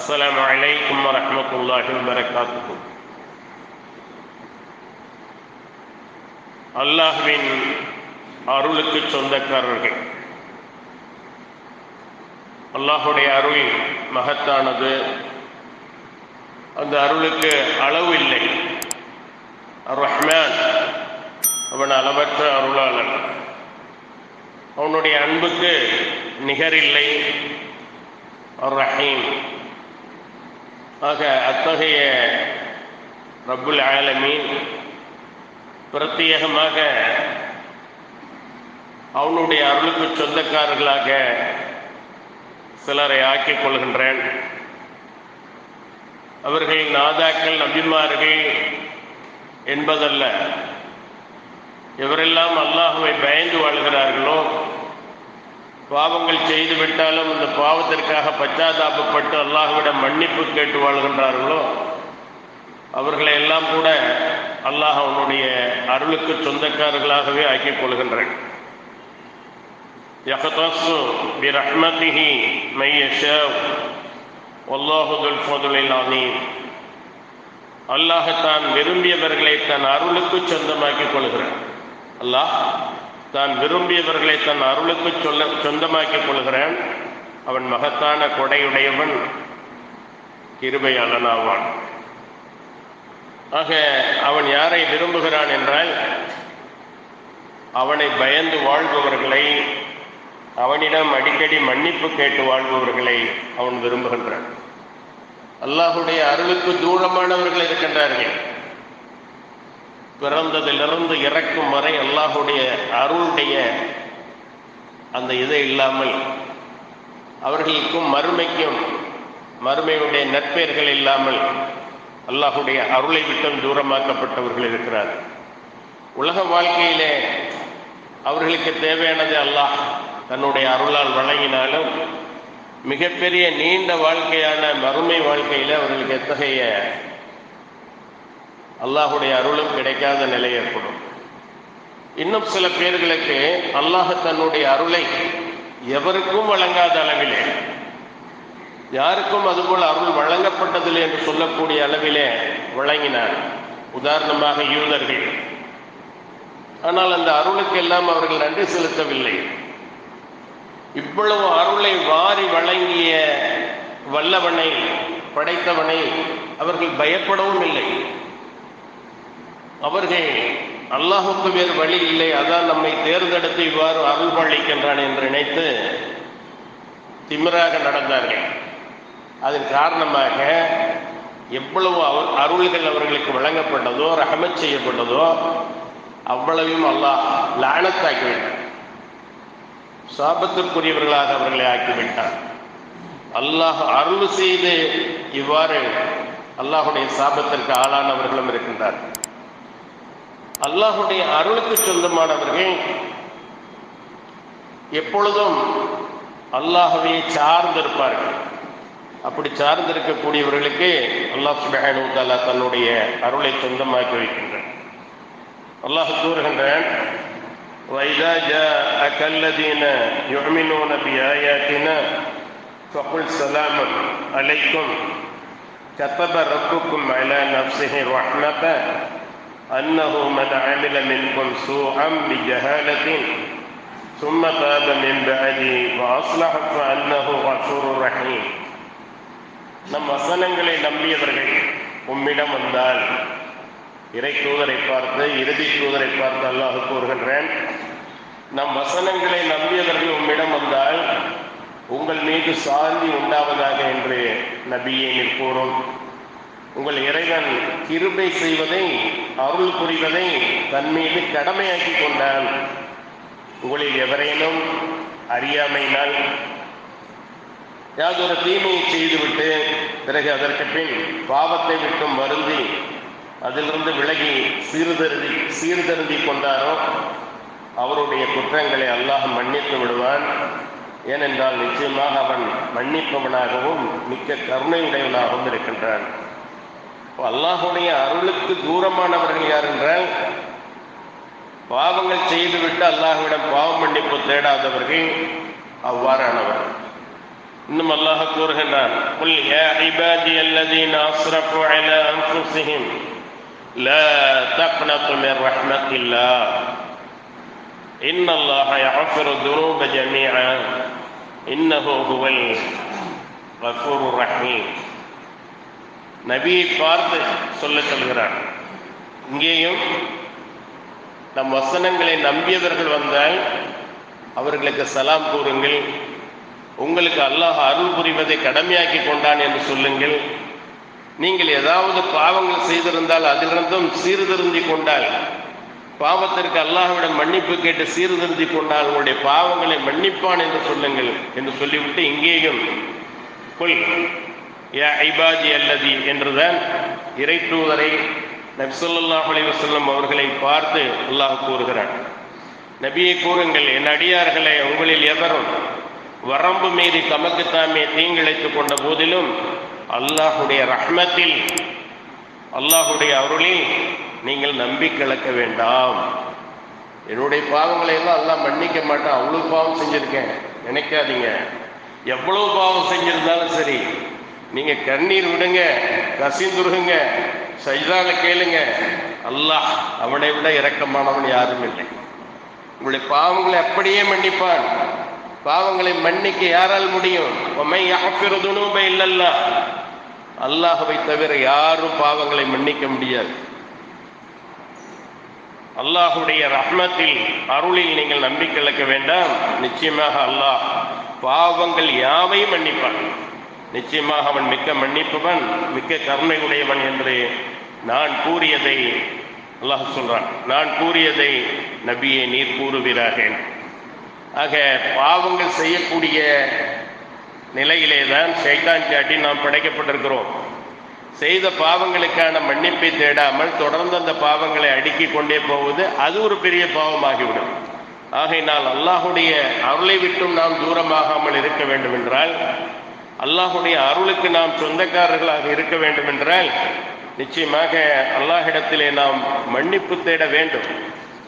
السلام عليكم ورحمة الله وبركاته அல்லாஹ்வின் அருளுக்கு சொந்தக்காரர்கள் அல்லாஹுடைய அருள் மகத்தானது அந்த அருளுக்கு அளவு இல்லை ரஹ்மான் அவன் அளவற்ற அருளாளன் அவனுடைய அன்புக்கு நிகரில்லை ரஹீம் ஆக அத்தகைய ரப்புல் ஆலமீன் பிரத்யேகமாக அவனுடைய அருளுக்கு சொந்தக்காரர்களாக சிலரை ஆக்கிக் கொள்கின்றேன். அவர்கள் நாதாக்கள் நபிமார்கள் என்பதல்ல எவரெல்லாம் அல்லாஹுவை பயந்து வாழ்கிறார்களோ பாவங்கள் செய்து விட்டாலும் இந்த பாவத்திற்காக பச்சாதாபப்பட்டு அல்லாஹுவிடம் மன்னிப்பு கேட்டு வாழ்கின்றார்களோ அவர்களை எல்லாம் கூட அல்லாஹ் அவனுடைய அருளுக்கு சொந்தக்காரர்களாகவே ஆக்கிக் கொள்கின்றேன். யகதாசு பி ரஹ்மதிஹி மையஷவ் ஒல்லாஹுதுல் ஃபதுலில் அல்லாஹ் தான் விரும்பியவர்களை தன் அருளுக்கு சொந்தமாக்கிக் கொள்கிறான். அல்லாஹ் தான் விரும்பியவர்களை தன் அருளுக்கு சொல்ல சொந்தமாக்கிக் கொள்கிறான். அவன் மகத்தான கொடையுடையவன் கிருபையாளனாவான். ஆக அவன் யாரை விரும்புகிறான் என்றால் அவனை பயந்து வாழ்பவர்களை அவனிடம் அடிக்கடி மன்னிப்பு கேட்டு வாழ்பவர்களை அவன் விரும்புகின்றான். அல்லாஹுடைய அருளுக்கு தூரமானவர்கள் இருக்கின்றார்கள். பிறந்ததிலிருந்து இறக்கும் வரை அல்லாஹுடைய அருளுடைய அந்த இதை இல்லாமல் அவர்களுக்கும் மறுமைக்கும் மறுமையுடைய நற்பெயர்கள் இல்லாமல் அல்லாஹுடைய அருளை விட்டும் தூரமாக்கப்பட்டவர்கள் இருக்கிறார் உலக வாழ்க்கையிலே அவர்களுக்கு தேவையானது அல்லாஹ் தன்னுடைய அருளால் வழங்கினாலும் மிகப்பெரிய நீண்ட வாழ்க்கையான மறுமை வாழ்க்கையில் அவர்களுக்கு எத்தகைய அல்லாஹுடைய அருளும் கிடைக்காத நிலை ஏற்படும். இன்னும் சில பேர்களுக்கு அல்லாஹ் தன்னுடைய அருளை எவருக்கும் வழங்காத அளவிலே யாருக்கும் அதுபோல் அருள் வழங்கப்பட்டதில்லை என்று சொல்லக்கூடிய அளவிலே வழங்கினார். உதாரணமாக யூதர்கள். ஆனால் அந்த அருளுக்கு எல்லாம் அவர்கள் நன்றி செலுத்தவில்லை. இவ்வளவு அருளை வாரி வழங்கிய வல்லவனை படைத்தவனை அவர்கள் பயப்படவும் இல்லை. அவர்கள் அல்லாஹுக்கு வேறு வழி இல்லை. அதான் நம்மை தேர்ந்தெடுத்து இவ்வாறு அருள் பழிக்கின்றான் என்று நினைத்து திமிராக நடந்தார்கள். அதன் காரணமாக எவ்வளவு அருள்கள் அவர்களுக்கு வழங்கப்பட்டதோ ரஹமத் செய்யப்பட்டதோ அவ்வளவையும் அல்லாஹ் லானத்தாக்கிவிட்டார் சாபத்திற்குரியவர்களாக அவர்களை ஆக்கிவிட்டார் அல்லாஹ் அருள் செய்து இவ்வாறு அல்லாஹுடைய சாபத்திற்கு ஆளானவர்களும் இருக்கின்றார் அல்லாஹுடைய அருளுக்கு சொந்தமானவர்கள் எப்பொழுதும் அல்லாஹவே சார்ந்திருப்பார்கள் அப்படி சார்ந்திருக்கக்கூடியவர்களுக்கு அல்லாஹ் சுபஹானு தாலா தன்னுடைய அருளை சொந்தமாக்கி வைக்கின்றான் அல்லாஹ் கூறுகின்றான் وإذا جاءك الذين يؤمنون بآياتنا فقل سلام عليكم كتب ربكم على نفسه الرحمة أنه من عمل منكم سوءا بجهالة ثم تاب من بعده وأصلح فأنه غفور رحيم நம் வசனங்களை நம்பியவர்கள் உம்மிடம் வந்தால் இறை தூதரை பார்த்து இறுதி தூதரை பார்த்து அல்லாஹ் கூறுகின்றேன் நம் வசனங்களை நம்பியவர்கள் உம்மிடம் வந்தால் உங்கள் மீது சாந்தி உண்டாவதாக என்று நபியே நீர் கூறும் உங்கள் இறைவன் கிருபை செய்வதை அருள் புரிவதை தன் மீது கடமையாக்கி கொண்டான். உங்களில் எவரேனும் அறியாமையினால் யாதொரு தீமையை செய்துவிட்டு பிறகு அதற்கு பின் பாவத்தை விட்டும் வருந்தி அதிலிருந்து விலகி சீர்தருதி சீர்தருதி கொண்டாரோ அவருடைய குற்றங்களை அல்லாஹ் மன்னித்து விடுவான். ஏனென்றால் நிச்சயமாக அவன் மன்னிப்பவனாகவும் மிக்க கருணையுடையவனாகவும் இருக்கின்றான். அல்லாஹுடைய அருளுக்கு தூரமானவர்கள் யார் என்றால் பாவங்கள் செய்துவிட்டு அல்லாஹ்விடம் பாவ மன்னிப்பு தேடாதவர்கள் அவ்வாறானவர்கள் இன்னும் அல்லாஹ் கூறுகின்றான் قل يا عبادي الذين اسرفوا على انفسهم لا تقنطوا من رحمة الله إن الله يغفر الذنوب جميعا إنه هو الغفور الرحيم நபியை பார்த்து சொல்ல சொல்கிறார். இங்கேயும் நம் வசனங்களை நம்பியவர்கள் வந்தால் அவர்களுக்கு சலாம் கூறுங்கள். உங்களுக்கு அல்லாஹ் அருள் புரிவதை கடமையாக்கி கொண்டான் என்று சொல்லுங்கள். நீங்கள் ஏதாவது பாவங்கள் செய்திருந்தால் அதிலிருந்தும் சீர்திருந்தி கொண்டால் பாவத்திற்கு அல்லாஹ்விடம் மன்னிப்பு கேட்டு சீர்திருந்தி கொண்டால் உங்களுடைய பாவங்களை மன்னிப்பான் என்று சொல்லுங்கள் என்று சொல்லிவிட்டு இங்கேயும் கொள் யா ஐபாஜி அல்லதி என்றுதான் இறை தூதரை நபிசல்லாஹ் அலிவசல்லம் அவர்களை பார்த்து அல்லாஹ் கூறுகிறான். நபியை கூறுங்கள் என் அடியார்களே உங்களில் எவரும் வரம்பு மீறி தமக்கு தாமே தீங்கிழைத்துக் கொண்ட போதிலும் அல்லாஹுடைய ரஹ்மத்தில் அல்லாஹுடைய அருளில் நீங்கள் நம்பி இழக்க வேண்டாம். என்னுடைய பாவங்களை எல்லாம் அல்லாஹ் மன்னிக்க மாட்டேன். அவ்வளவு பாவம் செஞ்சிருக்கேன். நினைக்காதீங்க. எவ்வளவு பாவம் செஞ்சிருந்தாலும் சரி நீங்க கண்ணீர் விடுங்க கசிந்துருகுங்க சைதால கேளுங்க. அல்லாஹ் அவனை விட இரக்கமானவன் யாரும் இல்லை. உங்களுடைய பாவங்களை அப்படியே மன்னிப்பான். பாவங்களை மன்னிக்க யாரால் முடியும்? உமை இல்லல்லா அல்லாஹவை தவிர யாரும் பாவங்களை மன்னிக்க முடியாது. அல்லாஹுடைய ரஹ்மத்தில் அருளில் நீங்கள் நம்பிக்கை இழக்க வேண்டாம். நிச்சயமாக அல்லாஹ் பாவங்கள் யாவையும் மன்னிப்பான். நிச்சயமாக அவன் மிக்க மன்னிப்பவன் மிக்க கருணை உடையவன் என்று நான் கூறியதை அல்லாஹ் சொல்றான். நான் கூறியதை நபியை நீர் கூறுவீராக. ஆக பாவங்கள் செய்யக்கூடிய நிலையிலே தான் சைதான் காட்டி நாம் படைக்கப்பட்டிருக்கிறோம். செய்த பாவங்களுக்கான மன்னிப்பை தேடாமல் தொடர்ந்து அந்த பாவங்களை அடுக்கிக் கொண்டே போவது அது ஒரு பெரிய பாவமாகிவிடும். ஆகையினால் அல்லாஹுடைய அருளை விட்டும் நாம் தூரமாகாமல் இருக்க வேண்டும் என்றால் அல்லாஹுடைய அருளுக்கு நாம் சொந்தக்காரர்களாக இருக்க வேண்டும் என்றால் நிச்சயமாக அல்லாஹிடத்திலே நாம் மன்னிப்பு தேட வேண்டும்.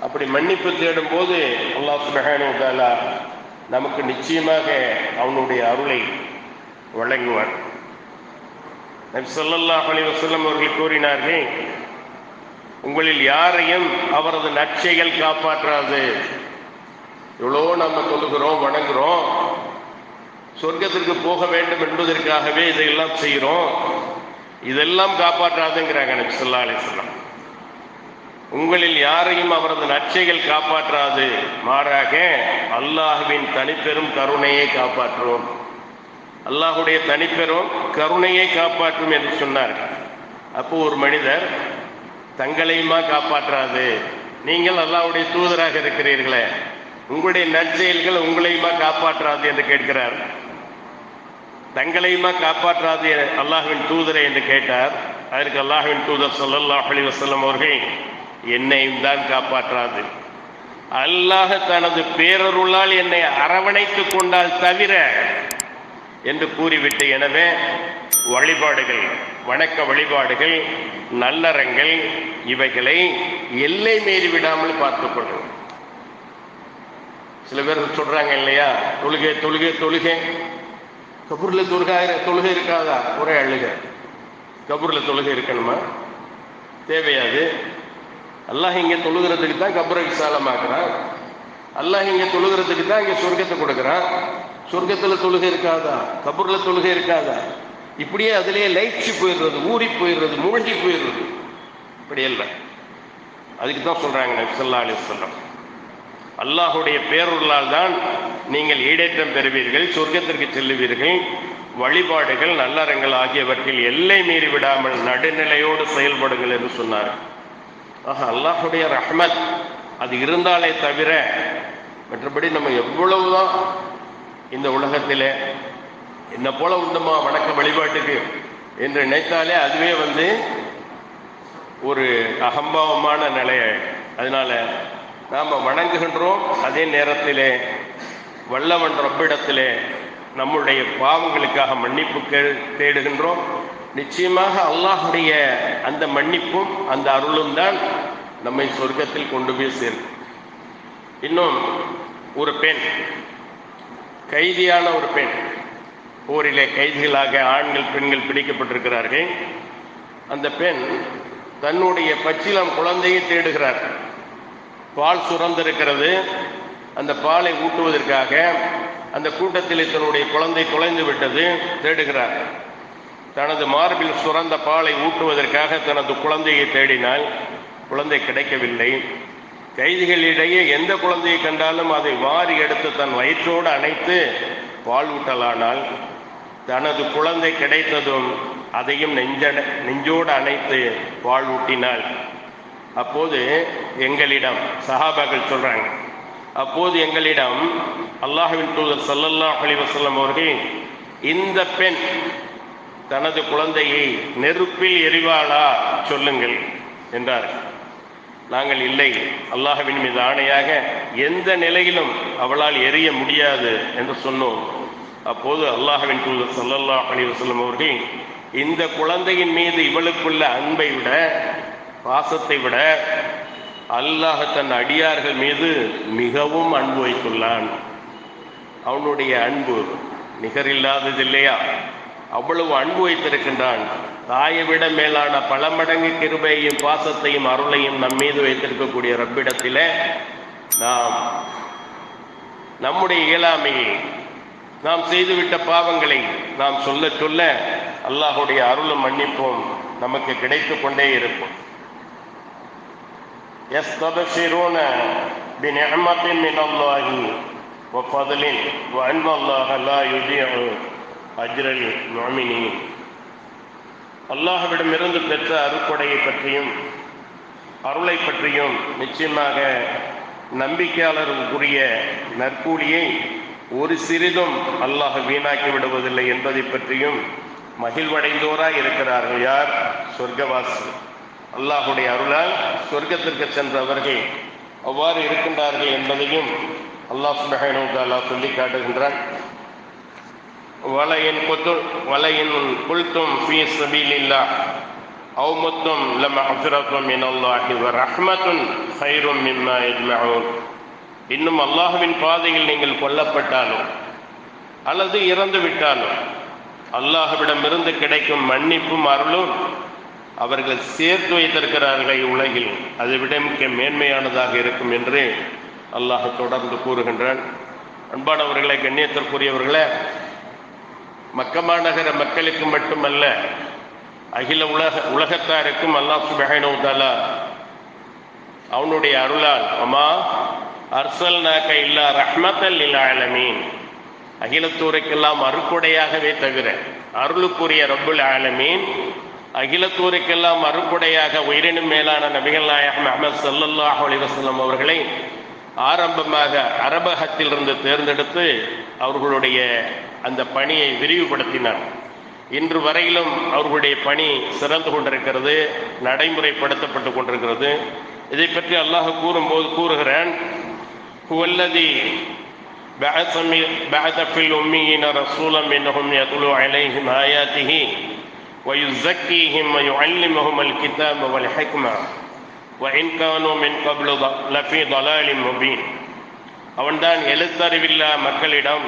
அப்படி மன்னிப்பு தேடும் போது அல்லாஹ் சுபஹானுதாலா நமக்கு நிச்சயமாக அவனுடைய அருளை வழங்குவார். நபி ஸல்லல்லாஹு அலைஹி வஸல்லம் அவர்கள் கூறினார்கள் உங்களில் யாரையும் அவரது நற்செயல் காப்பாற்றாது. எவ்வளோ நம்ம சொல்லுகிறோம் வணங்குறோம். சொர்க்கத்திற்கு போக வேண்டும் என்பதற்காகவே இதையெல்லாம் செய்கிறோம். இதெல்லாம் காப்பாற்றாதுங்கிறாங்க நபி ஸல்லல்லாஹு அலைஹி உங்களில் யாரையும் அவரது நச்சைகள் காப்பாற்றாது. மாறாக அல்லாஹுவின் தனிப்பெரும் கருணையை காப்பாற்றுவோம். அல்லாஹுடைய தனிப்பெரும் கருணையை காப்பாற்றும் என்று சொன்னார். அப்போ ஒரு மனிதர் தங்களையுமா காப்பாற்றாது. நீங்கள் அல்லாவுடைய தூதராக இருக்கிறீர்களே. உங்களுடைய நற்செயல்கள் உங்களையுமா காப்பாற்றாது என்று கேட்கிறார். தங்களையுமா காப்பாற்றாது அல்லாஹுவின் தூதரை என்று கேட்டார். அதற்கு அல்லாஹுவின் தூதர் ஸல்லல்லாஹு அலி வசல்லம் அவர்கள் என்னையும் தான் காப்பாற்றாது. அல்லாஹ் தனது பேரருளால் என்னை அரவணைத்துக் கொண்டால் தவிர என்று கூறிவிட்டு எனவே வழிபாடுகள் வணக்க வழிபாடுகள் நல்லறங்கள் இவைகளை எல்லை மீறி விடாமல் பார்த்துக் கொள்ளும் சில பேர் சொல்றாங்க இல்லையா? தொழுகை தொழுகை தொழுகை. கபூர்ல துர்கா தொழுகை இருக்காதா? ஒரே அழுக. கபூர்ல தொழுகை இருக்கணுமா? தேவையாது. அல்லாஹ் இங்கே தொழுகிறதுக்கு தான் கபரை விசாலமாக்குறான். அல்லாஹ் இங்கே தொழுகிறதுக்கு தான் இங்கே சொர்க்கத்தை கொடுக்குறான். சொர்க்கத்தில் தொழுகை இருக்காதா? கபூரில் தொழுகை இருக்காதா? இப்படியே அதுலேயே லைச்சு போயிடுறது ஊறி போயிடுறது மூழ்கி போயிடுறது. இப்படி இல்லை. அதுக்கு தான் சொல்கிறாங்க நபி அலி அலைஹி அல்லாஹுடைய பேருள்ளால் தான் நீங்கள் ஈடேற்றம் பெறுவீர்கள் சொர்க்கத்திற்கு செல்லுவீர்கள். வழிபாடுகள் நல்லறங்கள் ஆகியவற்றில் எல்லை மீறி விடாமல் நடுநிலையோடு செயல்படுங்கள் என்று சொன்னார். ஆக அல்லாஹுடைய ரஹ்மத். அது இருந்தாலே தவிர மற்றபடி நம்ம எவ்வளவுதான் இந்த உலகத்திலே என்ன போல உண்டுமா வணக்க வழிபாட்டுக்கு என்று நினைத்தாலே அதுவே வந்து ஒரு அகம்பாவமான நிலை அதனால நாம் வணங்குகின்றோம். அதே நேரத்திலே வல்லவன் ரப்பிடத்திலே நம்முடைய பாவங்களுக்காக மன்னிப்பு கே- தேடுகின்றோம். நிச்சயமாக அல்லாஹுடைய அந்த மன்னிப்பும் அந்த அருளும் தான் நம்மை சொர்க்கத்தில் கொண்டு போய் சேர்க்கும். இன்னும் ஒரு பெண் கைதியான ஒரு பெண் ஊரிலே கைதிகளாக ஆண்கள் பெண்கள் பிடிக்கப்பட்டிருக்கிறார்கள். அந்த பெண் தன்னுடைய பச்சிலம் குழந்தையை தேடுகிறார். பால் சுரந்திருக்கிறது. அந்த பாலை ஊட்டுவதற்காக அந்த கூட்டத்தில் தன்னுடைய குழந்தை தொலைந்து விட்டது தேடுகிறார். தனது மார்பில் சுரந்த பாலை ஊட்டுவதற்காக தனது குழந்தையை தேடினால் குழந்தை கிடைக்கவில்லை. கைதிகளிடையே எந்த குழந்தையை கண்டாலும் அதை வாரி எடுத்து தன் வயிற்றோடு அணைத்து பால் ஊட்டலானால் தனது குழந்தை கிடைத்ததும் அதையும் நெஞ்ச நெஞ்சோடு அணைத்து பால் ஊட்டினாள் அப்போது எங்களிடம் சஹாபாக்கள் சொல்றாங்க. அப்போது எங்களிடம் அல்லாஹுவின் தூதர் சல்லல்லா அலி வசல்லம் அவர்கள் இந்த பெண் தனது குழந்தையை நெருப்பில் எரிவாளா சொல்லுங்கள் என்றார். நாங்கள் இல்லை அல்லாஹுவின் மீது ஆணையாக எந்த நிலையிலும் அவளால் எரிய முடியாது என்று சொன்னோம். அப்போது அல்லாஹுவின் தூதர் சல்லல்லா அலி வசல்லம் அவர்கள் இந்த குழந்தையின் மீது இவளுக்குள்ள அன்பை விட பாசத்தை விட அல்லாஹ் தன் அடியார்கள் மீது மிகவும் அன்பு வைத்துள்ளான். அவனுடைய அன்பு நிகரில்லாதது இல்லையா அவ்வளவு அன்பு வைத்திருக்கின்றான். தாயை விட மேலான பல மடங்கு கிருபையையும் பாசத்தையும் அருளையும் நம் மீது வைத்திருக்கக்கூடிய ரப்பிடத்திலே நாம் நம்முடைய இயலாமையை நாம் செய்துவிட்ட பாவங்களை நாம் சொல்ல சொல்ல அல்லாஹுடைய அருளும் மன்னிப்பும் நமக்கு கிடைத்து கொண்டே இருக்கும். يستبشرون بنعمة من الله وفضل وأن الله لا يضيع أجر المؤمنين அல்லாஹ்விடமிருந்து பெற்ற அருட்கொடையை பற்றியும் அருளை பற்றியும் நிச்சயமாக நம்பிக்கையாளர்களுக்குரிய நற்கூலியை ஒரு சிறிதும் அல்லாஹ் வீணாக்கி விடுவதில்லை என்பதை பற்றியும் மகிழ்வடைந்தோராய் இருக்கிறார்கள் யார் சொர்க்கவாசி அல்லாஹுடைய அருளால் சொர்க்கத்திற்கு சென்றவர்கள் அவ்வாறு இருக்கின்றார்கள் என்பதையும் அல்லாஹ் சுபஹானு சொல்லி காட்டுகின்றான். வலையின் கொத்து வலையின் குல்தும் ஃபீ சபீலில்லா அவு லம் லம அஃபிரத்தும் மினல்லாஹி வ ரஹ்மத்துன் ஹைரும் மிம்மா யஜ்மஊன். இன்னும் அல்லாஹுவின் பாதையில் நீங்கள் கொல்லப்பட்டாலும் அல்லது இறந்து விட்டாலும் அல்லாஹுவிடமிருந்து கிடைக்கும் மன்னிப்பும் அருளும் அவர்கள் சேர்த்து வைத்திருக்கிறார்கள் உலகில். அதை விட மிக்க மேன்மையானதாக இருக்கும் என்று அல்லாஹ் தொடர்ந்து கூறுகின்றான். அன்பானவர்களை கண்ணியத்திற்குரியவர்களே மக்கமா நகர மக்களுக்கு மட்டுமல்ல அகில உலக உலகத்தாருக்கும் அல்லாஹ் சுபஹானு அவனுடைய அருளால் அம்மா அர்சல் நாக்க இல்லா ரஹ்மத்தல் இல்லாலமீன் அகிலத்தூரைக்கெல்லாம் அருக்குடையாகவே தவிர அருளுக்குரிய ரப்புல் ஆலமீன் அகிலத்தூருக்கெல்லாம் அருக்குடையாக உயிரினும் மேலான நபிகள் நாயகம் அஹமது சல்லல்லாஹ் அலிவசல்லம் அவர்களை ஆரம்பமாக அரபகத்திலிருந்து தேர்ந்தெடுத்து அவர்களுடைய அந்த பணியை விரிவுபடுத்தினார் இன்று வரையிலும் அவர்களுடைய பணி சிறந்து கொண்டிருக்கிறது நடைமுறைப்படுத்தப்பட்டு கொண்டிருக்கிறது இதை பற்றி அல்லாஹ் கூறும்போது கூறுகிறான் ஹுவல்லதி بعث بعث في الأميين رسولا منهم يتلو عليهم آياته ويزكيهم ويعلمهم الكتاب والحكمة وإن كانوا من قبل لفي ضلال مبين அவன்தான் எழுத்தறிவில்லா மக்களிடம்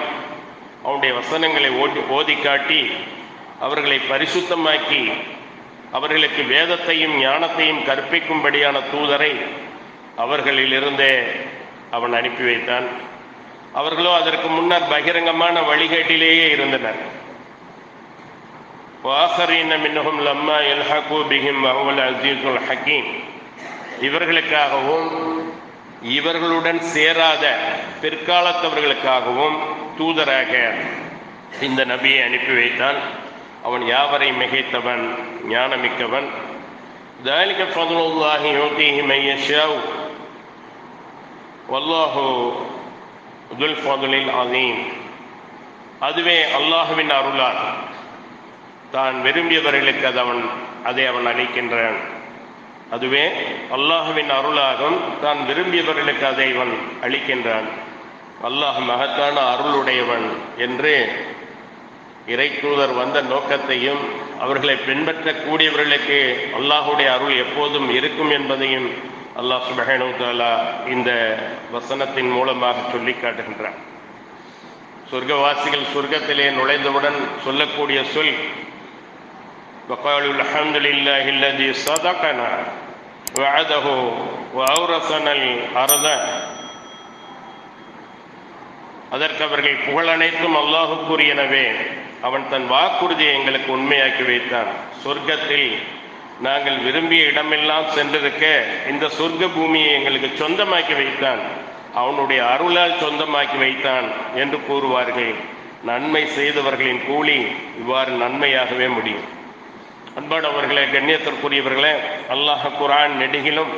அவனுடைய வசனங்களை ஓடி ஓதி காட்டி அவர்களை பரிசுத்தமாக்கி அவர்களுக்கு வேதத்தையும் ஞானத்தையும் கற்பிக்கும்படியான தூதரை அவர்களிலிருந்தே அவன் அனுப்பி வைத்தான் அவர்களோ அதற்கு முன்னர் பகிரங்கமான வழிகாட்டிலேயே இருந்தனர் வாசரீன மின்னகும் லம்மா எல்ஹகு பிஹிம் வஹுவல் அசீசுல் ஹக்கீம் இவர்களுக்காகவும் இவர்களுடன் சேராத பிற்காலத்தவர்களுக்காகவும் தூதராக இந்த நபியை அனுப்பி வைத்தான் அவன் யாவரை மிகைத்தவன் ஞானமிக்கவன் ذلك فضل الله يؤتيه من يشاء والله ذو الفضل العظيم அதுவே அல்லாஹுவின் அருளால் தான் விரும்பியவர்களுக்கு அது அவன் அதை அவன் அளிக்கின்றான். அதுவே அல்லாஹுவின் அருளாகும் தான் விரும்பியவர்களுக்கு அதை இவன் அளிக்கின்றான். அல்லாஹ் மகத்தான அருளுடையவன் என்று இறை தூதர் வந்த நோக்கத்தையும் அவர்களை பின்பற்றக்கூடியவர்களுக்கு அல்லாஹுடைய அருள் எப்போதும் இருக்கும் என்பதையும் அல்லாஹ் சுபஹனு தாலா இந்த வசனத்தின் மூலமாக சொல்லி காட்டுகின்றான். சொர்க்கவாசிகள் சொர்க்கத்திலே நுழைந்தவுடன் சொல்லக்கூடிய சொல் وقالوا الحمد لله الذي صدقنا وعده وأورثنا الأرض அதற்கு அவர்கள் புகழ் அனைத்தும் அல்லாஹுக்குரியனவே அவன் தன் வாக்குறுதியை எங்களுக்கு உண்மையாக்கி வைத்தான் சொர்க்கத்தில் நாங்கள் விரும்பிய இடமெல்லாம் சென்றிருக்க இந்த சொர்க்க பூமியை எங்களுக்கு சொந்தமாக்கி வைத்தான் அவனுடைய அருளால் சொந்தமாக்கி வைத்தான் என்று கூறுவார்கள் நன்மை செய்தவர்களின் கூலி இவ்வாறு நன்மையாகவே முடியும் அன்பானவர்களே கண்ணியத்திற்குரியவர்களே அல்லாஹ் குரான் நெடுகிலும்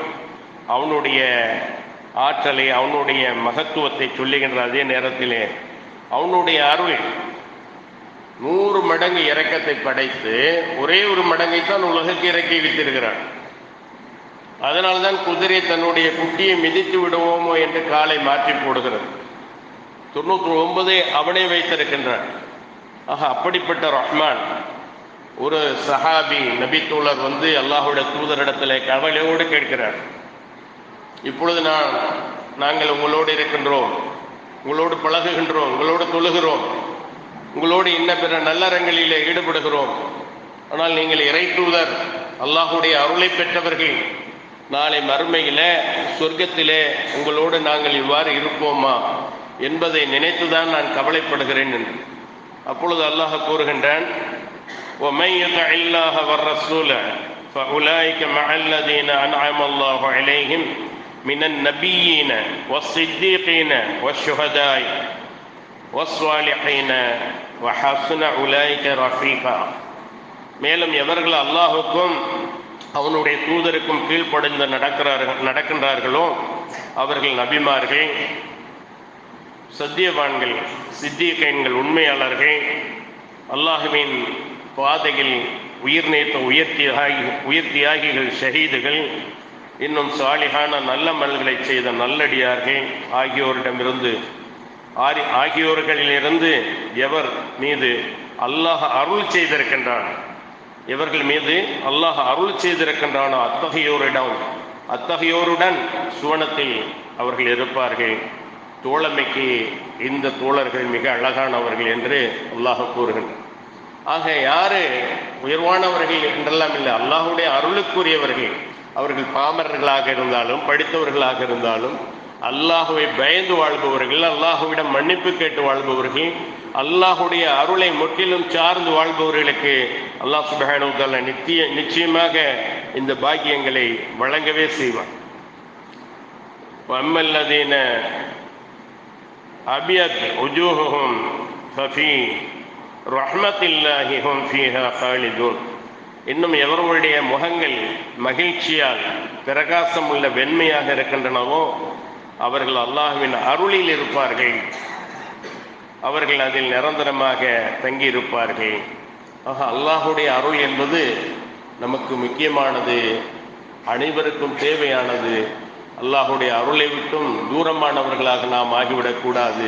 அவனுடைய ஆற்றலை அவனுடைய மகத்துவத்தை சொல்லுகின்ற அதே நேரத்திலே அவனுடைய அருள் நூறு மடங்கு இறக்கத்தை படைத்து ஒரே ஒரு மடங்கை தான் உலகுக்கு இறக்கி வைத்திருக்கிறான். அதனால்தான் குதிரை தன்னுடைய குட்டியை மிதித்து விடுவோமோ என்று காலை மாற்றி போடுகிறது. தொண்ணூற்றி ஒன்பதை அவனே வைத்திருக்கின்றான். ஆக அப்படிப்பட்ட ரஹ்மான் ஒரு சஹாபி நபித்தோழர் வந்து அல்லாஹுடைய தூதரிடத்தில் கவலையோடு கேட்கிறார். இப்பொழுது நான் நாங்கள் உங்களோடு இருக்கின்றோம் உங்களோடு பழகுகின்றோம் உங்களோடு தொழுகிறோம் உங்களோடு இன்ன பிற நல்லறங்களில் ஈடுபடுகிறோம். ஆனால் நீங்கள் இறை தூதர் அல்லாஹுடைய அருளை பெற்றவர்கள் நாளை மறுமையிலே சொர்க்கத்திலே உங்களோடு நாங்கள் இவ்வாறு இருப்போமா என்பதை நினைத்துதான் நான் கவலைப்படுகிறேன் என்று. அப்பொழுது அல்லாஹ் கூறுகின்றான் ومن يطع الله والرسول فأولئك مع الذين أنعم الله عليهم من النبيين والصديقين والشهداء والصالحين وحسن أولئك رفيقا மேலும் எவர்கள் அல்லாஹுக்கும் அவனுடைய தூதருக்கும் கீழ்ப்படைந்து நடக்கிறார்கள் நடக்கின்றார்களோ அவர்கள் நபிமார்கள் சத்தியவான்கள் சித்தியகைன்கள் உண்மையாளர்கள் அல்லாஹுவின் பாதையில் உயிர் நீத்த உயர்த்தியாகி உயர்த்தியாகிகள் ஷஹீதுகள் இன்னும் சாலிகான நல்ல மல்களை செய்த நல்லடியார்கள் ஆகியோரிடமிருந்து ஆரி ஆகியோர்களிலிருந்து எவர் மீது அல்லாஹ் அருள் செய்திருக்கின்றான்? இவர்கள் மீது அல்லாஹ் அருள் செய்திருக்கின்றானோ அத்தகையோரிடம் அத்தகையோருடன் சுவனத்தில் அவர்கள் இருப்பார்கள். தோழமைக்கு இந்த தோழர்கள் மிக அழகானவர்கள் என்று அல்லாஹ் கூறுகின்றனர் ஆக யாரு உயர்வானவர்கள் என்றெல்லாம் இல்லை. அல்லாஹுடைய அருளுக்குரியவர்கள். அவர்கள் பாமரர்களாக இருந்தாலும் படித்தவர்களாக இருந்தாலும் அல்லாஹுவை பயந்து வாழ்பவர்கள் அல்லாஹுவிடம் மன்னிப்பு கேட்டு வாழ்பவர்கள் அல்லாஹுடைய அருளை முற்றிலும் சார்ந்து வாழ்பவர்களுக்கு அல்லாஹ் சுபஹானுத்தால நித்திய நிச்சயமாக இந்த பாக்கியங்களை வழங்கவே செய்வார் அம்மல்லதீன அபியத் உஜூஹும் ஃபஃபி ரஹ்மத்தில்லாஹிஹும் ஃபீஹா காலிதூன் இன்னும் எவர்களுடைய முகங்கள் மகிழ்ச்சியால் பிரகாசம் உள்ள வெண்மையாக இருக்கின்றனவோ அவர்கள் அல்லாஹுவின் அருளில் இருப்பார்கள். அவர்கள் அதில் நிரந்தரமாக தங்கியிருப்பார்கள். ஆக அல்லாஹுடைய அருள் என்பது நமக்கு முக்கியமானது அனைவருக்கும் தேவையானது. அல்லாஹுடைய அருளை விட்டும் தூரமானவர்களாக நாம் ஆகிவிடக்கூடாது.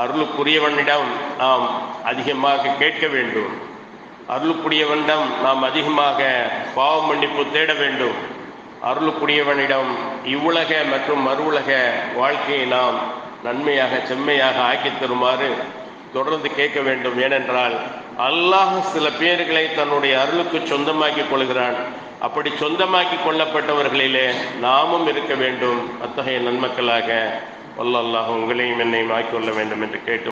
அருளுக்குரியவனிடம் நாம் அதிகமாக கேட்க வேண்டும். அருளுக்குரியவனிடம் நாம் அதிகமாக பாவ மன்னிப்பு தேட வேண்டும். அருளுக்குரியவனிடம் இவ்வுலக மற்றும் மறுவுலக வாழ்க்கையை நாம் நன்மையாக செம்மையாக ஆக்கி தருமாறு தொடர்ந்து கேட்க வேண்டும். ஏனென்றால் அல்லாஹ் சில பேர்களை தன்னுடைய அருளுக்கு சொந்தமாக்கி கொள்கிறான். அப்படி சொந்தமாக்கி கொள்ளப்பட்டவர்களிலே நாமும் இருக்க வேண்டும். அத்தகைய நன்மக்களாக வல்ல அல்லாஹ் உங்களையும் என்னையும் ஆக்கிக்கொள்ள வேண்டும் என்று கேட்டு